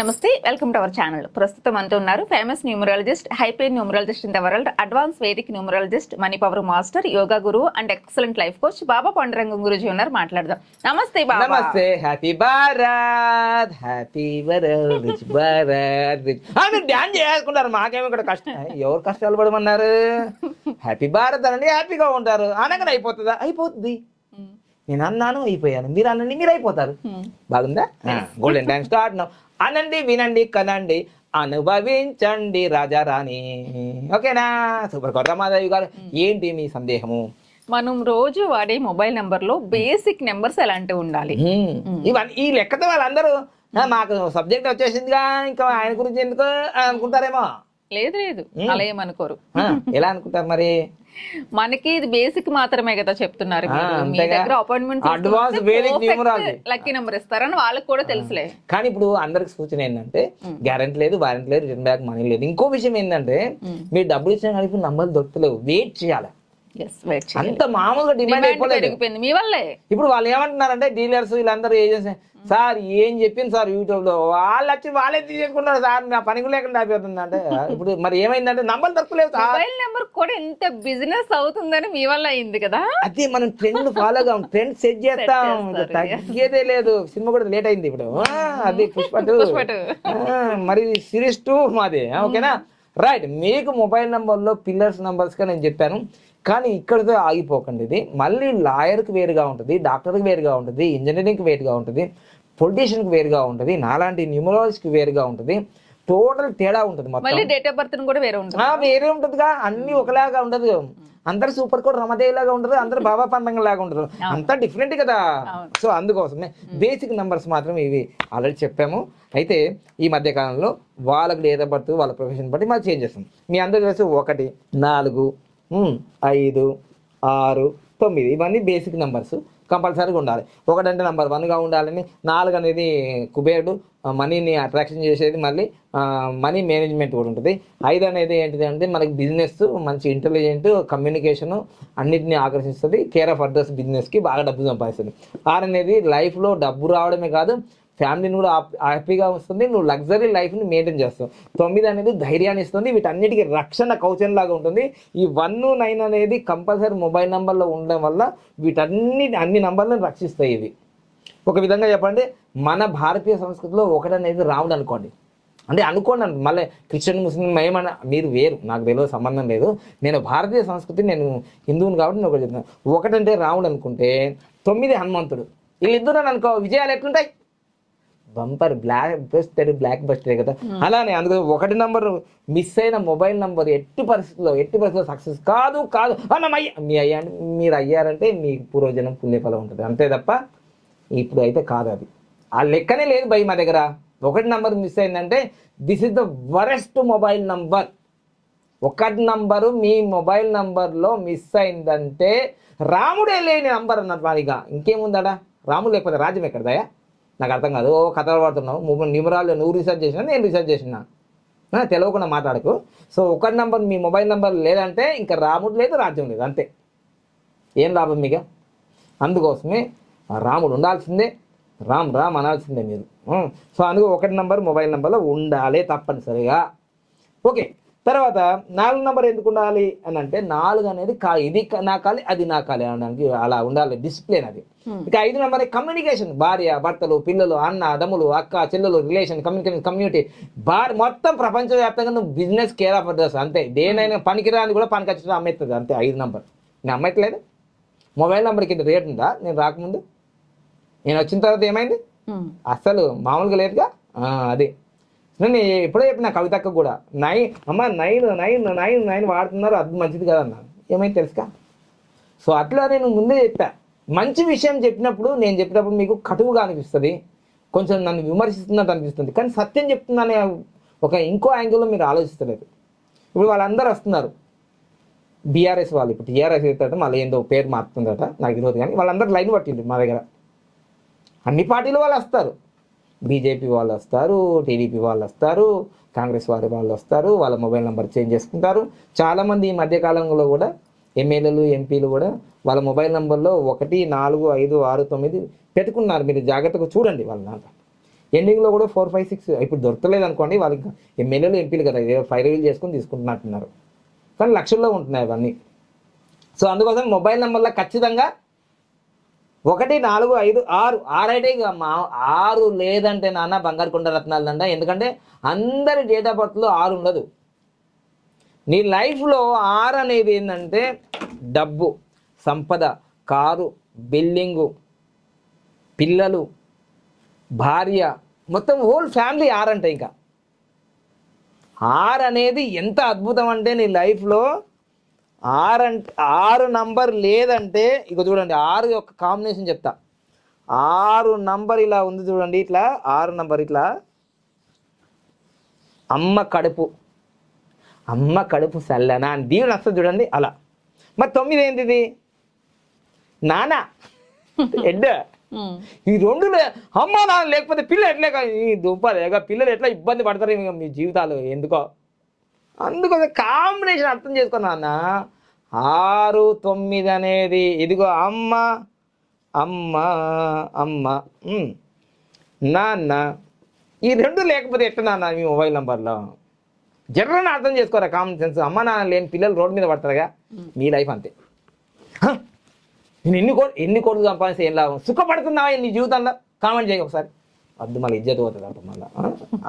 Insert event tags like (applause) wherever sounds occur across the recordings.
నమస్తే welcome to our channel. ప్రస్తుతం అంటూ ఉన్నారు famous numerologist hyper numerologist in the world advance Vedic numerologist money power master yoga guru and excellent life coach Baba Pandurangam Guruji ఉన్నారు మాట్లాడదాం. నమస్తే బాబా. నమస్తే happy Bharat happy world rich Bharat మీరు dance చేసుకుంటారు మాకేమో ఇక్కడ కష్టం ఎవరు కష్టాలు పడమన్నారు? (laughs) హ్యాపీ భారత్ అనండి హ్యాపీగా ఉంటారు. అనగానే అయిపోతుందా? అయిపోతుంది. నేను అన్నాను అయిపోయాను. మీరు అనండి మీరు అయిపోతారు. బాగుందా? గోల్డెన్ టైం స్టార్ట్ అనండి వినండి కనండి అనుభవించండి రాజారాణి ఓకేనా? సూపర్ కొత్త మాధవి గారు. ఏంటి మీ సందేహము? మనం రోజు వాడే మొబైల్ నెంబర్లో బేసిక్ నెంబర్స్ ఎలాంటివి ఉండాలి. ఇవన్నీ ఈ లెక్కతో వాళ్ళందరూ "ఆ, మాకు సబ్జెక్ట్ వచ్చేసిందిగా ఇంకా ఆయన గురించి ఎందుకు అని అనుకుంటారేమో? లేదు లేదు. అలా ఏమనుకోరు ఎలా అనుకుంటారు మరి? మనకి ఇది బేసిక్ మాత్రమే కదా చెప్తున్నారు. మీ. దగ్గర అపాయింట్మెంట్. లక్కీ నెంబర్ ఇస్తారని వాళ్ళకి కూడా తెలుసులే కానీ ఇప్పుడు అందరికి సూచన ఏంటంటే గ్యారెంటీ లేదు వారంటీ లేదు రిటర్న్ బ్యాక్ మనీ లేదు ఇంకో విషయం ఏంటంటే మీరు డబ్బులు ఇచ్చిన కానీ ఇప్పుడు నంబర్లు దొరుకుతలేవు వెయిట్ చేయాలి అంత మామూలుగా డిమాండ్ పెరిగిపోయింది మీ వల్లే. ఇప్పుడు వాళ్ళు ఏమంటున్నారంటే డీలర్స్ వీళ్ళందరూ ఏజెన్సీ సార్ ఏం చెప్పింది సార్ యూట్యూబ్లో? వాళ్ళు వచ్చి వాళ్ళే తీసేసుకుంటారు సార్ నా పనికి లేకుండా అయిపోతుంది అంటే ఇప్పుడు మరి ఏమైందంటే నంబర్ దొరకలేవు సార్. మొబైల్ నెంబర్ కూడా ఎంత బిజినెస్ అవుతుందని మీ వల్ల అయింది కదా? అదే మనం ట్రెండ్ ఫాలో గా ట్రెండ్ సెట్ చేస్తాం. తగ్గేదే లేదు. సినిమా కూడా లేట్ అయింది ఇప్పుడు. అది (laughs) పుష్ప two. పుష్ప two. ఆ, మరి సిరీస్ టూ మాది ఓకేనా? రైట్ మీకు మొబైల్ నెంబర్లో పిల్లర్స్ నెంబర్స్గా నేను చెప్పాను. కానీ ఇక్కడితో ఆగిపోకండి ఇది. మళ్ళీ లాయర్కి వేరుగా ఉంటుంది డాక్టర్కి వేరుగా ఉంటుంది ఇంజనీరింగ్కి వేరుగా ఉంటుంది పొలిటీషియన్కి వేరుగా ఉంటుంది నాలాంటి న్యూమరాలజీకి వేరుగా ఉంటుంది. టోటల్ తేడా ఉంటుంది మొత్తం. మళ్ళీ డేట్ ఆఫ్ బర్త్ కూడా వేరే ఉంటుంది. వేరే ఉంటుందిగా. అన్ని ఒకలాగా ఉండదు. అందరు సూపర్ కోడ్ రమదేవి లాగా ఉండదు అందరు బాబా పండంగ లాగా ఉండదు అంతా డిఫరెంట్ కదా. సో అందుకోసమే బేసిక్ నంబర్స్ మాత్రం ఇవి ఆల్రెడీ చెప్పాము. అయితే ఈ మధ్య కాలంలో వాళ్ళకి డేట్ ఆఫ్ బర్త్ వాళ్ళ ప్రొఫెషన్ బట్టి మనం చేంజ్ చేస్తాం. మీ అందరూ తెలిసి ఒకటి నాలుగు ఐదు ఆరు తొమ్మిది. ఇవన్నీ బేసిక్ నెంబర్స్ కంపల్సరీగా ఉండాలి. ఒకటంటే నెంబర్ వన్గా ఉండాలని నాలుగు అనేది కుబేరుడు మనీని అట్రాక్షన్ చేసేది మళ్ళీ మనీ మేనేజ్మెంట్ కూడా ఉంటుంది. ఐదు అనేది ఏంటిది అంటే మనకి బిజినెస్ మంచి ఇంటెలిజెంట్ కమ్యూనికేషన్ అన్నిటిని ఆకర్షిస్తుంది కేర్ ఆఫ్ అడ్రస్ బిజినెస్కి బాగా డబ్బు సంపాదిస్తుంది. ఆరు అనేది లైఫ్లో డబ్బు రావడమే కాదు ఫ్యామిలీని కూడా హ్యాప్- హ్యాపీగా వస్తుంది నువ్వు లగ్జరీ లైఫ్ని మెయింటైన్ చేస్తావు. తొమ్మిది అనేది ధైర్యాన్ని ఇస్తుంది. వీటన్నిటికీ రక్షణ కవచం లాగా ఉంటుంది. ఈ వన్ నైన్ అనేది కంపల్సరీ మొబైల్ నెంబర్లో ఉండడం వల్ల వీటన్ని అన్ని నెంబర్లను రక్షిస్తాయి ఇవి. ఒక విధంగా చెప్పండి మన భారతీయ సంస్కృతిలో ఒకటి అనేది రాముడు అనుకోండి. అంటే అనుకోండి మళ్ళీ క్రిస్టియన్ ముస్లిం ఏమన్నా మీరు వేరు. నాకు తెలియదు సంబంధం లేదు. నేను భారతీయ సంస్కృతి నేను హిందువుని కాబట్టి నేను ఒకటి చెప్తాను ఒకటంటే రాముడు అనుకుంటే తొమ్మిది హనుమంతుడు. వీళ్ళిద్దరు అనుకో విజయాలు ఎట్లుంటాయి? Bumper blockbuster blockbuster కదా. అలానే అందుకని ఒకటి నంబర్ మిస్ అయిన మొబైల్ నంబర్ ఎట్టి పరిస్థితుల్లో ఎట్టి పరిస్థితుల్లో సక్సెస్ కాదు కాదు. అన్న అయ్య మీ అయ్యా మీరు అయ్యారంటే మీ పూర్వజనం పుణ్యఫలం ఉంటుంది. అంతే తప్ప ఇప్పుడు అయితే కాదు అది. ఆ లెక్కనే లేదు భయ్ మా దగ్గర. ఒకటి నంబర్ మిస్ అయిందంటే this is the worst mobile number ఒకటి నంబరు మీ మొబైల్ నంబర్లో మిస్ అయిందంటే రాముడే లేని నంబర్ అన్నట్టు వాడిగా. ఇంకేముందడా? రాముడు లేకపోతే రాజ్యం ఎక్కడదయా నాకు అర్థం కాదు. ఓ కథలు పడుతున్నావు. ముప్పై న్యూమరాలు నువ్వు రీసెర్చ్ చేసినా నేను రీసెర్చ్ చేసినా. తెలవకుండా తెలియకుండా మాట్లాడకు. సో ఒకటి నంబర్ మీ మొబైల్ నంబర్ లేదంటే ఇంకా రాముడు లేదు రాజ్యం లేదు. అంతే. ఏం లాభం మీకు? అందుకోసమే రాముడు ఉండాల్సిందే. రామ్ రామ్ అనాల్సిందే మీరు. సో అందుకు ఒకటి నంబర్ మొబైల్ నెంబర్లో ఉండాలి తప్పనిసరిగా. ఓకే. తర్వాత నాలుగు నంబర్ ఎందుకు ఉండాలి అని అంటే నాలుగు అనేది కా ఇది నా కాలి అది నా కాలి అనడానికి అలా ఉండాలి డిసిప్లిన్ అది. ఇక ఐదు నెంబర్ కమ్యూనికేషన్ భార్య భర్తలు పిల్లలు అన్న అదములు అక్క చెల్లెలు రిలేషన్ కమ్యూనికేషన్ కమ్యూనిటీ భార్య మొత్తం ప్రపంచవ్యాప్తంగా నువ్వు బిజినెస్ కేర్ ఆఫ్ అడ్రస్ అంతే. దేనైనా పనికిరాని కూడా పనికి వచ్చి అమ్మేస్తుంది అంతే ఐదు నంబర్ నేను అమ్మట్లేదు మొబైల్ నెంబర్ కింద రేట్ ఉందా? నేను రాకముందు. నేను వచ్చిన తర్వాత ఏమైంది? ఉమ్. అసలు మామూలుగా లేదుగా? అదే. నేను ఎప్పుడో చెప్పిన కవితక్క కూడా నైన్ అమ్మ నైన్ నైన్ నైన్ నైన్ వాడుతున్నారు అది మంచిది కదన్నా. ఏమైంది తెలుసుకా సో అట్లా నేను ముందే చెప్పా మంచి విషయం చెప్పినప్పుడు నేను చెప్పినప్పుడు మీకు కటువుగా అనిపిస్తుంది కొంచెం నన్ను విమర్శిస్తున్నట్టు అనిపిస్తుంది కానీ సత్యం చెప్తుందనే ఒక ఇంకో యాంగిల్లో మీరు ఆలోచిస్తలేదు. ఇప్పుడు వాళ్ళందరూ వస్తున్నారు. బీఆర్ఎస్ వాళ్ళు ఇప్పుడు టీఆర్ఎస్ అవుతారట మళ్ళీ ఏందో పేరు మారుతుందట నాకు తెలియదు కానీ వాళ్ళందరూ లైన్ పట్టింది మా దగ్గర. అన్ని పార్టీలు వాళ్ళు వస్తారు. బీజేపీ వాళ్ళు వస్తారు టీడీపీ వాళ్ళు వస్తారు కాంగ్రెస్ వారి వాళ్ళు వస్తారు వాళ్ళ మొబైల్ నెంబర్ చేంజ్ చేసుకుంటారు. చాలామంది ఈ మధ్యకాలంలో కూడా ఎమ్మెల్యేలు ఎంపీలు కూడా వాళ్ళ మొబైల్ నెంబర్లో ఒకటి నాలుగు ఐదు ఆరు తొమ్మిది పెట్టుకున్నారు. మీరు జాగ్రత్తగా చూడండి వాళ్ళ దాంట్లో ఎండింగ్లో కూడా ఫోర్ ఫైవ్ సిక్స్ ఇప్పుడు దొరకలేదు అనుకోండి వాళ్ళకి ఎమ్మెల్యేలు ఎంపీలు కదా ఫైవ్ రివీల్ చేసుకొని తీసుకుంటున్నట్టున్నారు. కానీ లక్షల్లో ఉంటున్నాయి అవన్నీ సో అందుకోసం మొబైల్ నెంబర్లో ఖచ్చితంగా ఒకటి నాలుగు ఐదు ఆరు. ఆరు అయితే ఇక మా ఆరు లేదంటే నాన్న బంగారు కొండ రత్నాలు అంట ఎందుకంటే అందరి డేట్ ఆఫ్ బర్త్లో ఆరు ఉండదు. నీ లైఫ్లో ఆరు అనేది ఏంటంటే డబ్బు సంపద కారు బిల్డింగు పిల్లలు భార్య మొత్తం హోల్ ఫ్యామిలీ ఆరు అంటే ఇంకా. ఆరు అనేది ఎంత అద్భుతం అంటే నీ లైఫ్లో ఆరు అంటే ఆరు నంబర్ లేదంటే ఇక చూడండి ఆరు యొక్క కాంబినేషన్ చెప్తా. ఆరు నంబర్ ఇలా ఉంది చూడండి ఇట్లా ఆరు నంబర్ ఇట్లా. అమ్మ కడుపు. అమ్మ కడుపు సల్లనా అని దీవుని వస్తుంది చూడండి అలా. మరి తొమ్మిది ఏంటిది నాన్న ఎడ్డ. ఈ రెండు అమ్మ నాన్న లేకపోతే పిల్లలు ఎట్లే ఈ ఇక పిల్లలు ఎట్లా ఇబ్బంది పడతారు మీ జీవితాలు ఎందుకో? అందుకోసం కాంబినేషన్ అర్థం చేసుకున్నా అన్న ఆరు తొమ్మిది అనేది ఇదిగో అమ్మ అమ్మ అమ్మ. నాన్న ఈ రెండు లేకపోతే ఎట్లా నాన్న మీ మొబైల్ నంబర్లో జర్రని అర్థం చేసుకోరా కామన్ సెన్స్ అమ్మ నాన్న లేని పిల్లలు రోడ్డు మీద పడతారుగా. మీ లైఫ్ అంతే. నేను ఎన్ని కోట్లు ఎన్ని కోట్లు సంపాదిస్తే ఏం లాభం? సుఖపడుతున్నావా నీ జీవితంలో? కామెంట్ చేయ ఒకసారి. వద్దు మళ్ళీ ఇజ్జత్ పోతుంది అంట మళ్ళీ.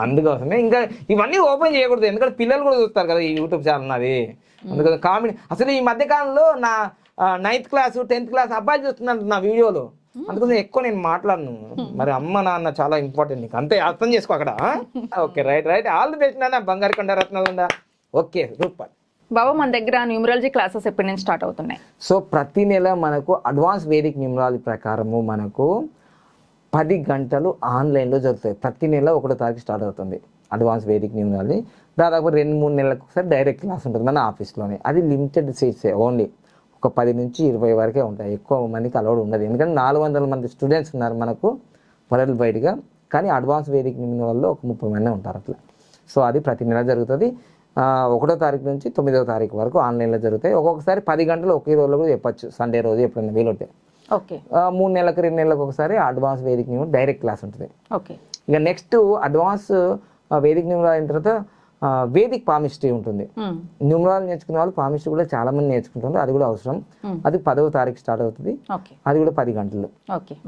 అందుకోసమే ఇంకా ఇవన్నీ ఓపెన్ చేయకూడదు. ఎందుకంటే పిల్లలు కూడా చూస్తారు కదా ఈ యూట్యూబ్ ఛానల్ నాది. అందుకని కామెడీ అసలు ఈ మధ్య కాలంలో నా నైన్త్ క్లాస్ టెన్త్ క్లాస్ అబ్బాయి చూస్తున్నాడు నా వీడియోలో. అందుకోసం ఎక్కువ నేను మాట్లాడను. మరి అమ్మ నాన్న చాలా ఇంపార్టెంట్ నీకు. అంతే అర్థం చేసుకో అక్కడ. Okay right right. All the best నాన్న. బంగారు కొండ రత్నాలు ఉందా ఓకే సూపర్. బాబా మన దగ్గర న్యూమరాలజీ క్లాసెస్ ఎప్పటి నుంచి స్టార్ట్ అవుతున్నాయి? సో ప్రతి నెల మనకు అడ్వాన్స్ వేదిక్ న్యూమరాలజీ ప్రకారము మనకు పది గంటలు ఆన్లైన్లో జరుగుతాయి. ప్రతి నెల ఒకటో తారీఖు స్టార్ట్ అవుతుంది. అడ్వాన్స్ వేదిక్ న్యూమరాలజీ దాదాపు రెండు మూడు నెలలకు ఒకసారి డైరెక్ట్ క్లాస్ ఉంటుంది మన ఆఫీస్లోనే అది లిమిటెడ్ సీట్సే ఓన్లీ ఒక పది నుంచి ఇరవై వరకే ఉంటాయి. ఎక్కువ మందికి అలవాటు ఉండదు. ఎందుకంటే నాలుగు వందల మంది స్టూడెంట్స్ ఉన్నారు మనకు వరల్డ్ వైడ్గా. కానీ అడ్వాన్స్ వేదిక్ వల్ల ఒక ముప్పై మంది ఉంటారు అట్లా. సో అది ప్రతి నెల జరుగుతుంది. ఒకటో తారీఖు నుంచి తొమ్మిదో తారీఖు వరకు ఆన్లైన్లో జరుగుతాయి. ఒక్కొక్కసారి పది గంటలు ఒకే రోజులో కూడా చెప్పచ్చు. సండే రోజు ఎప్పుడైనా వీలుంటే. మూడు నెలలకు రెండు నెలలకు ఒకసారి advance Vedic new direct class ఉంటుంది. ఓకే. ఇక నెక్స్ట్ అడ్వాన్స్ వేదిక న్యూ అయిన తర్వాత వేదిక్ పామిస్ట్రీ ఉంటుంది. న్యూమరాలు నేర్చుకునే వాళ్ళు పామిస్ట్రీ కూడా చాలా మంది నేర్చుకుంటారు. అది కూడా అవసరం. అది పదవ తారీఖు స్టార్ట్ అవుతుంది. అది కూడా పది గంటలు.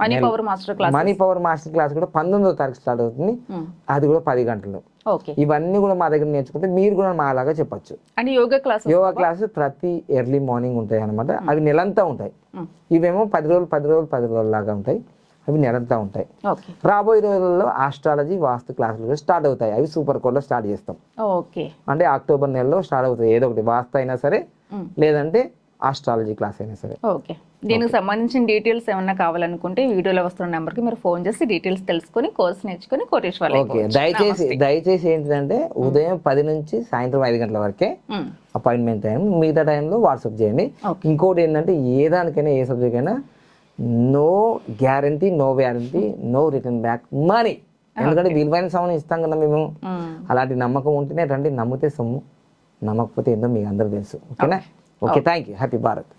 Money power master class money power master class కూడా పంతొమ్మిదవ తారీఖు స్టార్ట్ అవుతుంది. అది కూడా పది గంటలు. ఇవన్నీ కూడా మా దగ్గర నేర్చుకుంటే మీరు కూడా మాలాగా చెప్పొచ్చు. యోగా క్లాసు ప్రతి ఎర్లీ మార్నింగ్ ఉంటాయి అనమాట అవి నెలంతా ఉంటాయి. ఇవేమో పది రోజులు పది రోజులు పది రోజులు లాగా ఉంటాయి. అవి నెలంతా ఉంటాయి. రాబోయే రోజుల్లో ఆస్ట్రాలజీ వాస్తు క్లాసులు కూడా స్టార్ట్ అవుతాయి. అవి సూపర్ కోడ్లో స్టార్ట్ చేస్తాం. ఓకే. అంటే అక్టోబర్ నెలలో స్టార్ట్ అవుతాయి. ఏదో ఒకటి వాస్తు అయినా సరే. లేదంటే ఆస్ట్రాలజీ క్లాస్ అయినా సరే. ఓకే దీనికి సంబంధించిన డీటెయిల్స్ ఏమన్నా కావాలనుకుంటే వీడియోలో వస్తున్న నెంబర్కి మీరు ఫోన్ చేసి డీటెయిల్స్ తెలుసుకొని కోర్స్ నేర్చుకొని కోటేశ్వర్ ఓకే దయచేసి దయచేసి ఏంటిదంటే ఉదయం పది నుంచి సాయంత్రం ఐదు గంటల వరకే అపాయింట్మెంట్ టైం మిగతా టైంలో వాట్సాప్ చేయండి. ఇంకోటి ఏంటంటే ఏ దానికైనా ఏ సబ్జెక్ట్ అయినా no guarantee no warranty no return back money ఎందుకంటే విలువైన సమయం ఇస్తాం కదా మేము. అలాంటి నమ్మకం ఉంటేనే రండి నమ్మితే సొమ్ము నమ్మకపోతే ఏందో మీకు అందరూ తెలుసు. ఓకేనా? Okay thank you happy Bharat